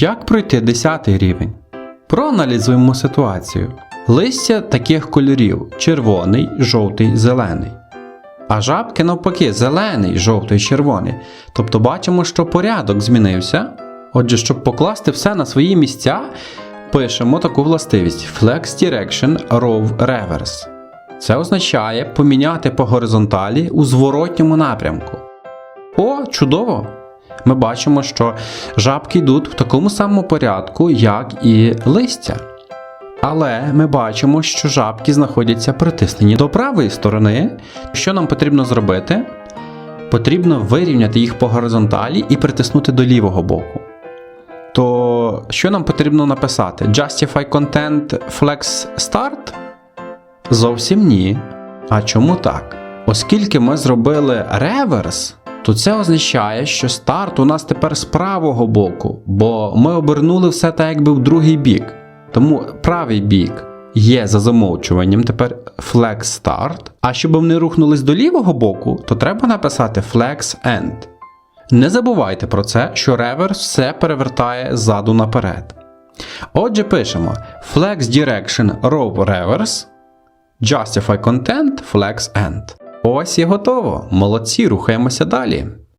Як пройти 10 рівень? Проаналізуємо ситуацію. Листя таких кольорів: червоний, жовтий, зелений. А жабки навпаки, зелений, жовтий, червоний. Тобто бачимо, що порядок змінився. Отже, щоб покласти все на свої місця, пишемо таку властивість Flex Direction Row Reverse. Це означає поміняти по горизонталі у зворотньому напрямку. О, чудово! Ми бачимо, що жабки йдуть в такому самому порядку, як і листя. Але ми бачимо, що жабки знаходяться притиснені до правої сторони. Що нам потрібно зробити? Потрібно вирівняти їх по горизонталі і притиснути до лівого боку. То що нам потрібно написати? Justify content flex start? Зовсім ні. А чому так? Оскільки ми зробили реверс, то це означає, що старт у нас тепер з правого боку, бо ми обернули все так, якби в другий бік. Тому правий бік є за замовчуванням тепер flex start. А щоб вони рухнулись до лівого боку, то треба написати flex end. Не забувайте про це, що реверс все перевертає ззаду наперед. Отже, пишемо flex direction row reverse, justify content flex end. Ось і готово. Молодці, рухаємося далі.